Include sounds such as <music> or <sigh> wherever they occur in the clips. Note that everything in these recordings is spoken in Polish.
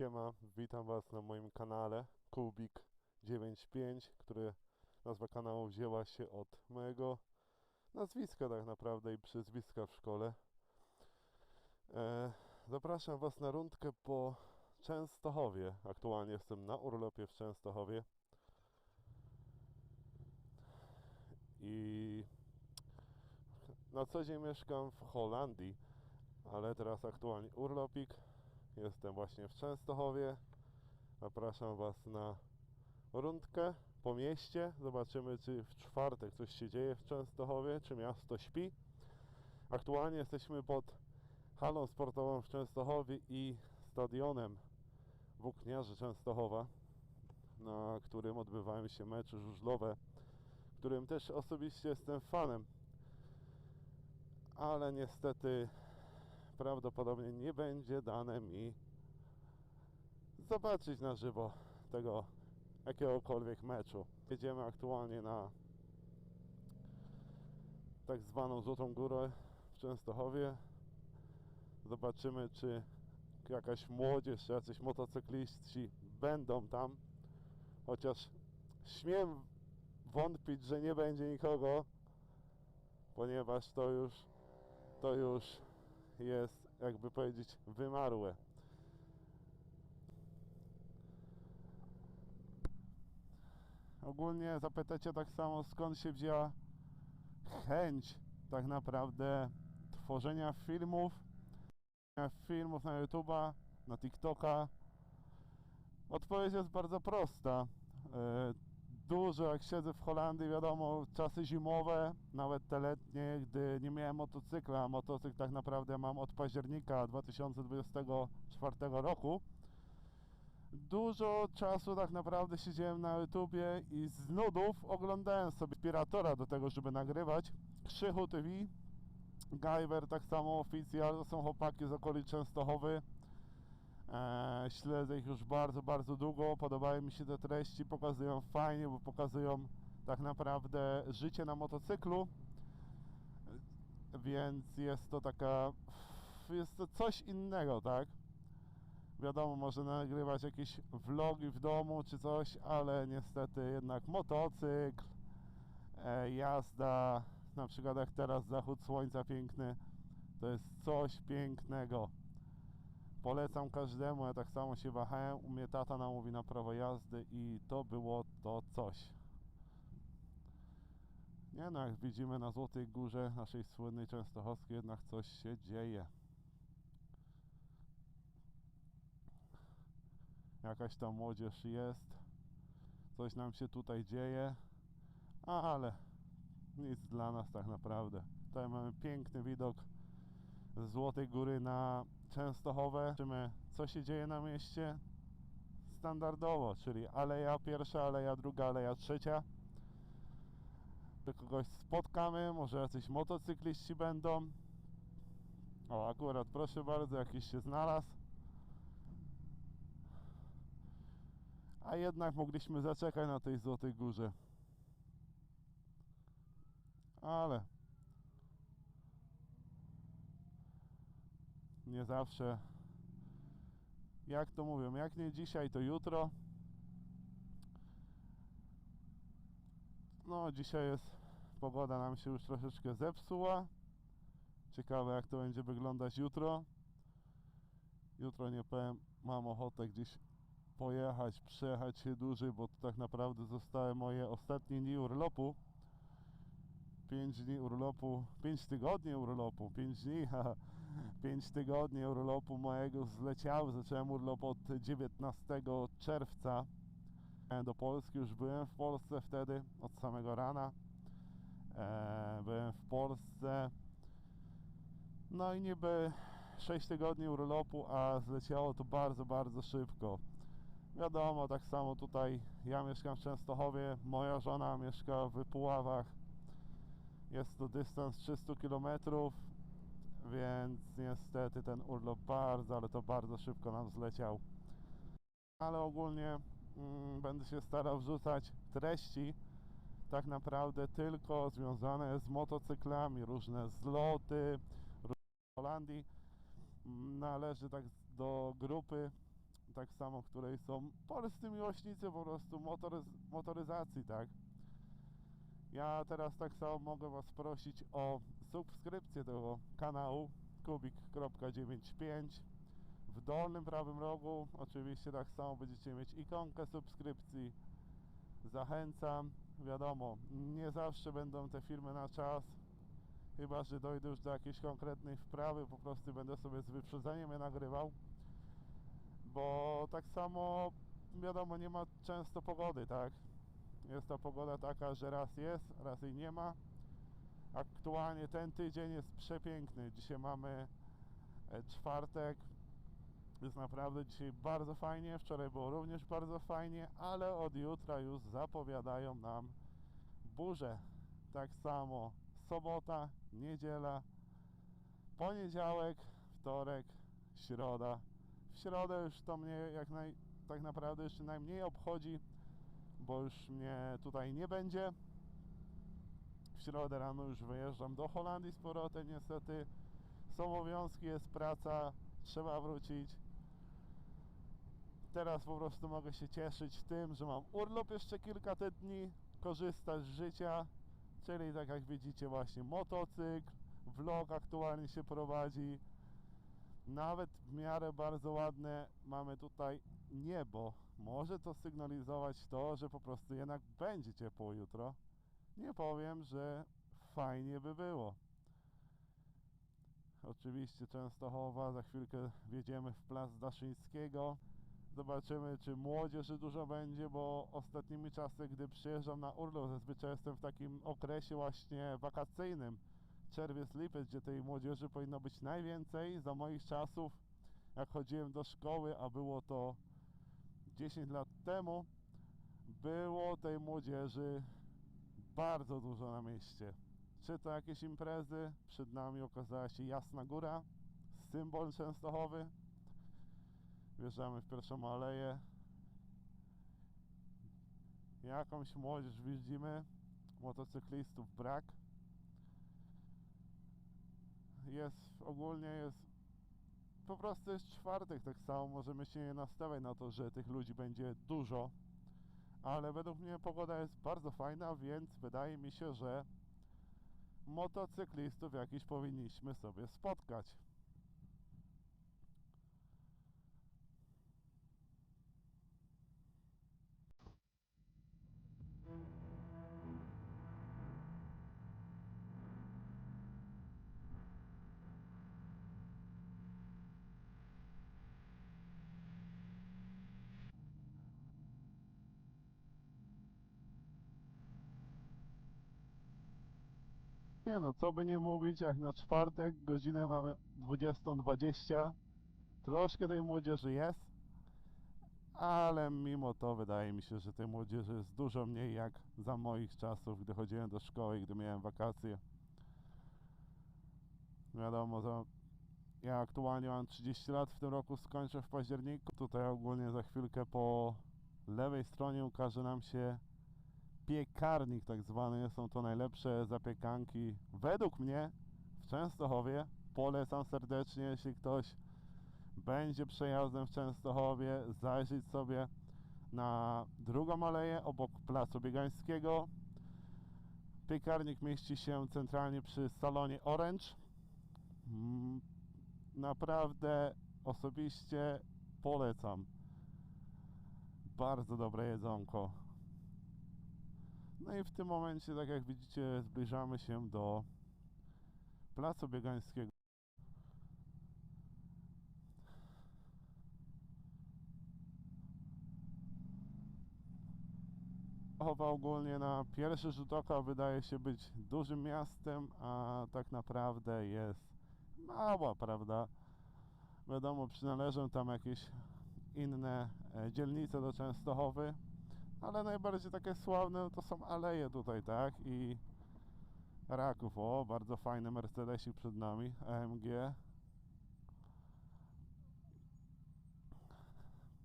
Siema, witam Was na moim kanale Kubik95, który nazwa kanału wzięła się od mojego nazwiska tak naprawdę i przyzwiska w szkole. E, zapraszam Was na rundkę po Częstochowie. Aktualnie jestem na urlopie w Częstochowie. I na co dzień mieszkam w Holandii, ale teraz aktualnie urlopik. Jestem właśnie w Częstochowie. Zapraszam Was na rundkę po mieście. Zobaczymy, czy w czwartek coś się dzieje w Częstochowie, czy miasto śpi. Aktualnie jesteśmy pod halą sportową w Częstochowie i stadionem Włókniarzy Częstochowa, na którym odbywają się mecze żużlowe, którym też osobiście jestem fanem. Ale niestety prawdopodobnie nie będzie dane mi zobaczyć na żywo tego jakiegokolwiek meczu. Jedziemy aktualnie na tak zwaną Złotą Górę w Częstochowie. Zobaczymy, czy jakaś młodzież, jacyś motocykliści będą tam. Chociaż śmiem wątpić, że nie będzie nikogo, ponieważ to już to już jest, jakby powiedzieć, wymarłe. Ogólnie zapytacie tak samo, skąd się wzięła chęć tak naprawdę tworzenia filmów, filmów na YouTube'a, na TikToka. Odpowiedź jest bardzo prosta. Dużo jak siedzę w Holandii, wiadomo, czasy zimowe, nawet te letnie, gdy nie miałem motocykla, motocykl tak naprawdę mam od października 2024 roku. Dużo czasu tak naprawdę siedziałem na YouTubie i z nudów oglądałem sobie Piratora do tego, żeby nagrywać. Krzychu TV, Gajwer tak samo, Oficjal, to są chłopaki z okolic Częstochowy. Eee, śledzę ich już bardzo, bardzo długo. Podobają mi się te treści, pokazują fajnie, bo pokazują tak naprawdę życie na motocyklu. Więc jest to taka. Jest to coś innego, tak? Wiadomo, można nagrywać jakieś vlogi w domu czy coś, ale niestety jednak motocykl, e, jazda, na przykład jak teraz zachód słońca piękny, to jest coś pięknego polecam każdemu, ja tak samo się wahałem, u mnie tata namówi na prawo jazdy i to było to coś. Nie no, jak widzimy na Złotej Górze naszej słynnej Częstochowskiej jednak coś się dzieje. Jakaś tam młodzież jest, coś nam się tutaj dzieje, ale nic dla nas tak naprawdę. Tutaj mamy piękny widok z Złotej Góry na Częstochowę. Zobaczymy, co się dzieje na mieście standardowo, czyli aleja pierwsza, aleja druga, aleja trzecia. Czy kogoś spotkamy, może jacyś motocykliści będą. O, akurat, proszę bardzo, jakiś się znalazł. A jednak mogliśmy zaczekać na tej Złotej Górze. Ale nie zawsze jak to mówią, jak nie dzisiaj, to jutro. No, dzisiaj jest pogoda nam się już troszeczkę zepsuła. Ciekawe jak to będzie wyglądać jutro. Jutro nie powiem, mam ochotę gdzieś pojechać, przejechać się dłużej, bo to tak naprawdę zostały moje ostatnie dni urlopu. 5 dni urlopu, 5 tygodni urlopu, 5 dni, <laughs> 5 tygodni urlopu mojego zleciały. Zacząłem urlop od 19 czerwca do Polski. Już byłem w Polsce wtedy, od samego rana. E, byłem w Polsce. No i niby 6 tygodni urlopu, a zleciało to bardzo, bardzo szybko. Wiadomo, tak samo tutaj ja mieszkam w Częstochowie, moja żona mieszka w Puławach jest to dystans 300 km, więc niestety ten urlop bardzo, ale to bardzo szybko nam zleciał. Ale ogólnie mm, będę się starał wrzucać treści tak naprawdę tylko związane z motocyklami, różne zloty, w Holandii. Należy tak do grupy tak samo, której są polscy miłośnicy po prostu motoryz motoryzacji, tak? Ja teraz tak samo mogę Was prosić o subskrypcję tego kanału kubik.95 w dolnym prawym rogu oczywiście tak samo będziecie mieć ikonkę subskrypcji. Zachęcam. Wiadomo, nie zawsze będą te filmy na czas chyba, że dojdę już do jakiejś konkretnej wprawy po prostu będę sobie z wyprzedzeniem je nagrywał bo tak samo wiadomo, nie ma często pogody, tak? Jest to pogoda taka, że raz jest, raz jej nie ma. Aktualnie ten tydzień jest przepiękny. Dzisiaj mamy e, czwartek. Jest naprawdę dzisiaj bardzo fajnie. Wczoraj było również bardzo fajnie, ale od jutra już zapowiadają nam burze. Tak samo sobota, niedziela, poniedziałek, wtorek, środa. W środę już to mnie jak naj, tak naprawdę jeszcze najmniej obchodzi, bo już mnie tutaj nie będzie. W środę rano już wyjeżdżam do Holandii z powrotem niestety. Są obowiązki, jest praca, trzeba wrócić. Teraz po prostu mogę się cieszyć tym, że mam urlop jeszcze kilka te dni, korzystać z życia, czyli tak jak widzicie właśnie motocykl, vlog aktualnie się prowadzi. Nawet w miarę bardzo ładne mamy tutaj niebo. Może to sygnalizować to, że po prostu jednak będzie ciepło jutro. Nie powiem, że fajnie by było. Oczywiście Częstochowa, za chwilkę wjedziemy w Plac Daszyńskiego. Zobaczymy, czy młodzieży dużo będzie, bo ostatnimi czasy, gdy przyjeżdżam na urlop, zazwyczaj jestem w takim okresie właśnie wakacyjnym. Czerwiec, lipiec, gdzie tej młodzieży powinno być najwięcej. Za moich czasów, jak chodziłem do szkoły, a było to 10 lat temu, było tej młodzieży bardzo dużo na mieście. Czy to jakieś imprezy? Przed nami okazała się Jasna Góra, symbol Częstochowy. Wjeżdżamy w pierwszą aleję. Jakąś młodzież widzimy, motocyklistów brak. Jest, ogólnie jest, po prostu jest czwartek, tak samo możemy się nastawiać na to, że tych ludzi będzie dużo. Ale według mnie pogoda jest bardzo fajna, więc wydaje mi się, że motocyklistów jakiś powinniśmy sobie spotkać. Nie no, co by nie mówić, jak na czwartek, godzinę mamy 20.20. Troszkę tej młodzieży jest, ale mimo to wydaje mi się, że tej młodzieży jest dużo mniej jak za moich czasów, gdy chodziłem do szkoły i gdy miałem wakacje. Wiadomo, za... ja aktualnie mam 30 lat, w tym roku skończę w październiku. Tutaj ogólnie za chwilkę po lewej stronie ukaże nam się piekarnik tak zwany. Są to najlepsze zapiekanki według mnie w Częstochowie. Polecam serdecznie, jeśli ktoś będzie przejazdem w Częstochowie, zajrzeć sobie na drugą aleję obok Placu Biegańskiego. Piekarnik mieści się centralnie przy salonie Orange. Mm, Naprawdę osobiście polecam. Bardzo dobre jedzonko. No i w tym momencie, tak jak widzicie, zbliżamy się do Placu Biegańskiego. Chowa ogólnie na pierwszy rzut oka wydaje się być dużym miastem, a tak naprawdę jest mała, prawda? Wiadomo, przynależą tam jakieś inne e, dzielnice do Częstochowy, ale najbardziej takie sławne to są aleje tutaj, tak? I Raków, o, bardzo fajny Mercedesik przed nami, AMG.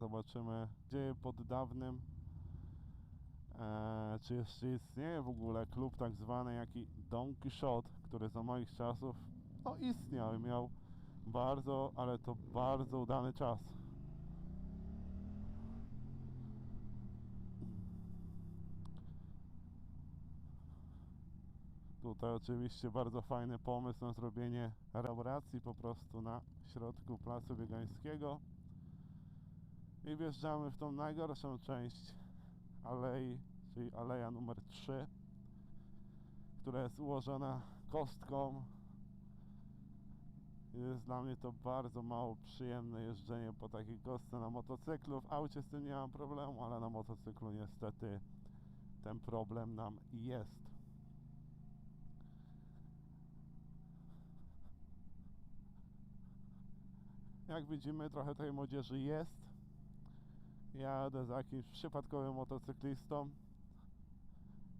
Zobaczymy, gdzie pod dawnym, e, czy jeszcze istnieje w ogóle klub tak zwany jaki Don Quixote, który za moich czasów, no istniał i miał bardzo, ale to bardzo udany czas. Tutaj oczywiście bardzo fajny pomysł na zrobienie restauracji po prostu na środku placu biegańskiego. I wjeżdżamy w tą najgorszą część alei, czyli aleja numer 3, która jest ułożona kostką. Jest dla mnie to bardzo mało przyjemne jeżdżenie po takiej kostce na motocyklu. W aucie z tym nie mam problemu, ale na motocyklu niestety ten problem nam jest. Jak widzimy, trochę tej młodzieży jest. Jadę za jakimś przypadkowym motocyklistą,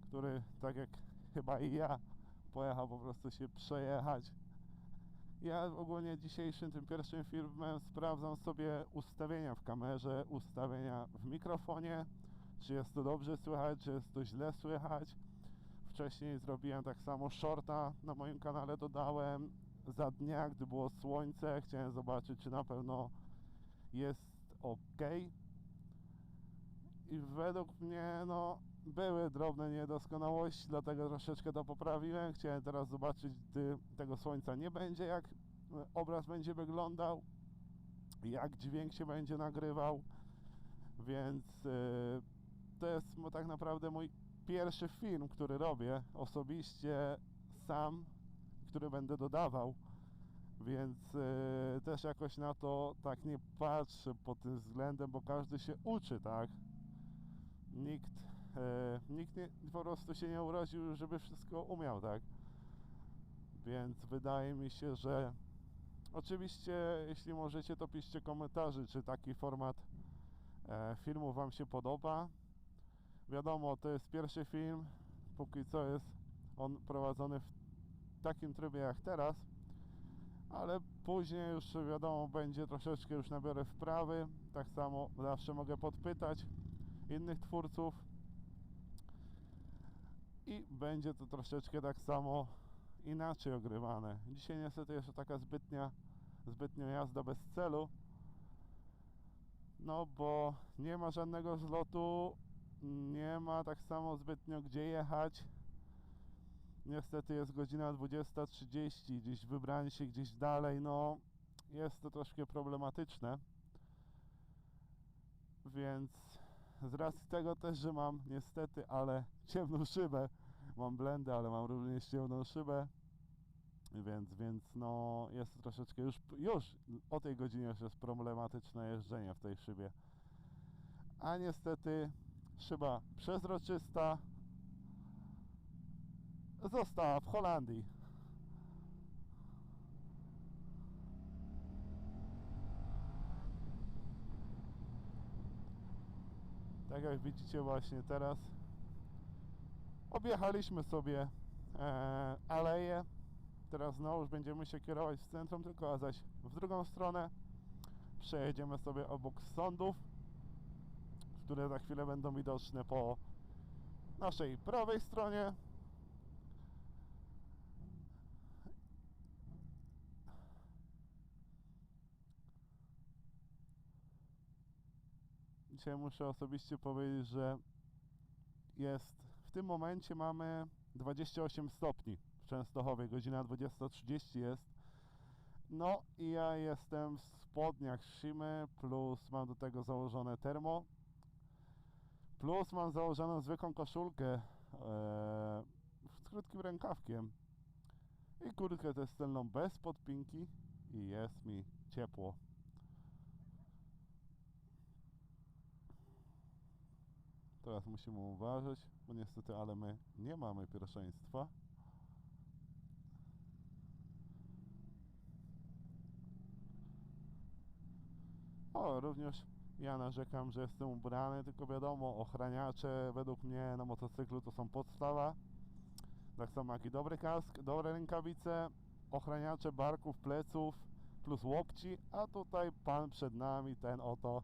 który, tak jak chyba i ja, pojechał po prostu się przejechać. Ja ogólnie dzisiejszym, tym pierwszym filmem sprawdzam sobie ustawienia w kamerze, ustawienia w mikrofonie, czy jest to dobrze słychać, czy jest to źle słychać. Wcześniej zrobiłem tak samo shorta na moim kanale dodałem za dnia, gdy było słońce, chciałem zobaczyć czy na pewno jest ok. I według mnie no były drobne niedoskonałości, dlatego troszeczkę to poprawiłem. Chciałem teraz zobaczyć, gdy tego słońca nie będzie, jak e, obraz będzie wyglądał, jak dźwięk się będzie nagrywał. Więc yy, to jest tak naprawdę mój pierwszy film, który robię osobiście sam, który będę dodawał. Więc yy, też jakoś na to tak nie patrzę pod tym względem, bo każdy się uczy, tak? Nikt, e, nikt nie, po prostu się nie urodził, żeby wszystko umiał, tak? Więc wydaje mi się, że oczywiście, jeśli możecie, to piszcie komentarzy, czy taki format e, filmu Wam się podoba. Wiadomo, to jest pierwszy film, póki co jest on prowadzony w takim trybie jak teraz, ale później już wiadomo, będzie troszeczkę już nabiorę wprawy. Tak samo zawsze mogę podpytać innych twórców i będzie to troszeczkę tak samo inaczej ogrywane. Dzisiaj niestety to taka zbytnia, zbytnio jazda bez celu, no bo nie ma żadnego zlotu, nie ma tak samo zbytnio gdzie jechać. Niestety jest godzina 20.30, gdzieś wybranie się gdzieś dalej, no jest to troszkę problematyczne. Więc z racji tego też, że mam niestety, ale ciemną szybę, mam blendę, ale mam również ciemną szybę, więc, więc no jest to troszeczkę już, już o tej godzinie już jest problematyczne jeżdżenie w tej szybie. A niestety szyba przezroczysta została w Holandii. Tak jak widzicie właśnie teraz objechaliśmy sobie e, aleję. Teraz znowu będziemy się kierować w centrum, tylko a zaś w drugą stronę przejedziemy sobie obok sądów, które za chwilę będą widoczne po naszej prawej stronie. Dzisiaj muszę osobiście powiedzieć, że jest w tym momencie mamy 28 stopni w Częstochowie, godzina 20.30 jest. No i ja jestem w spodniach Shimy, plus mam do tego założone termo, plus mam założoną zwykłą koszulkę e, z krótkim rękawkiem i kurtkę testyliną bez podpinki i jest mi ciepło. Teraz musimy uważać, bo niestety, ale my nie mamy pierwszeństwa. O, również ja narzekam, że jestem ubrany, tylko wiadomo, ochraniacze według mnie na motocyklu to są podstawa. Tak samo jak i dobry kask, dobre rękawice, ochraniacze barków, pleców, plus łokci, a tutaj pan przed nami, ten oto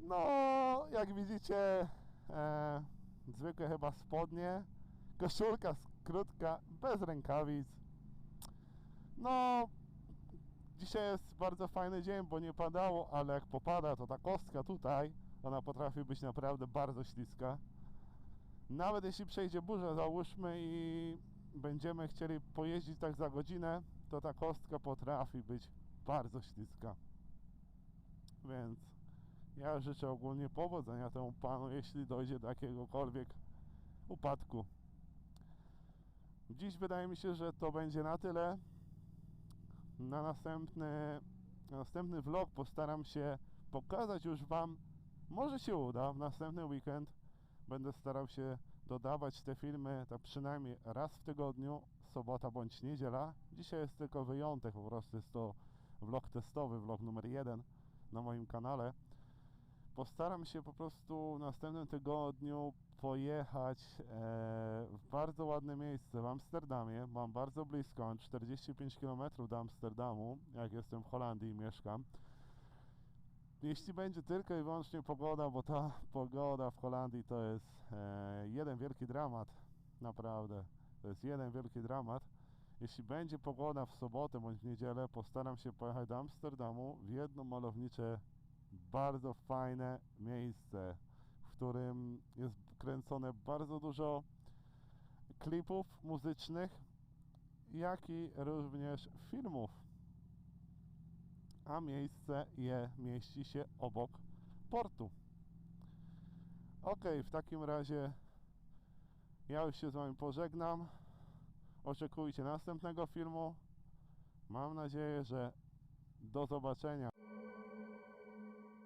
no, jak widzicie, e, zwykłe chyba spodnie, koszulka krótka, bez rękawic. No, dzisiaj jest bardzo fajny dzień, bo nie padało, ale jak popada, to ta kostka tutaj, ona potrafi być naprawdę bardzo śliska. Nawet jeśli przejdzie burza, załóżmy i będziemy chcieli pojeździć tak za godzinę, to ta kostka potrafi być bardzo śliska. Więc ja życzę ogólnie powodzenia temu panu, jeśli dojdzie do jakiegokolwiek upadku. Dziś wydaje mi się, że to będzie na tyle. Na następny, na następny vlog postaram się pokazać już Wam, może się uda, w następny weekend będę starał się dodawać te filmy tak przynajmniej raz w tygodniu, sobota bądź niedziela. Dzisiaj jest tylko wyjątek, po prostu jest to vlog testowy, vlog numer jeden na moim kanale. Postaram się po prostu w następnym tygodniu pojechać e, w bardzo ładne miejsce w Amsterdamie. Mam bardzo blisko, mam 45 km do Amsterdamu, jak jestem w Holandii i mieszkam. Jeśli będzie tylko i wyłącznie pogoda, bo ta <laughs> pogoda w Holandii to jest e, jeden wielki dramat, naprawdę. To jest jeden wielki dramat. Jeśli będzie pogoda w sobotę bądź w niedzielę, postaram się pojechać do Amsterdamu w jedno malownicze, bardzo fajne miejsce, w którym jest kręcone bardzo dużo klipów muzycznych, jak i również filmów. A miejsce je mieści się obok portu. Ok, w takim razie ja już się z Wami pożegnam. Oczekujcie następnego filmu. Mam nadzieję, że do zobaczenia.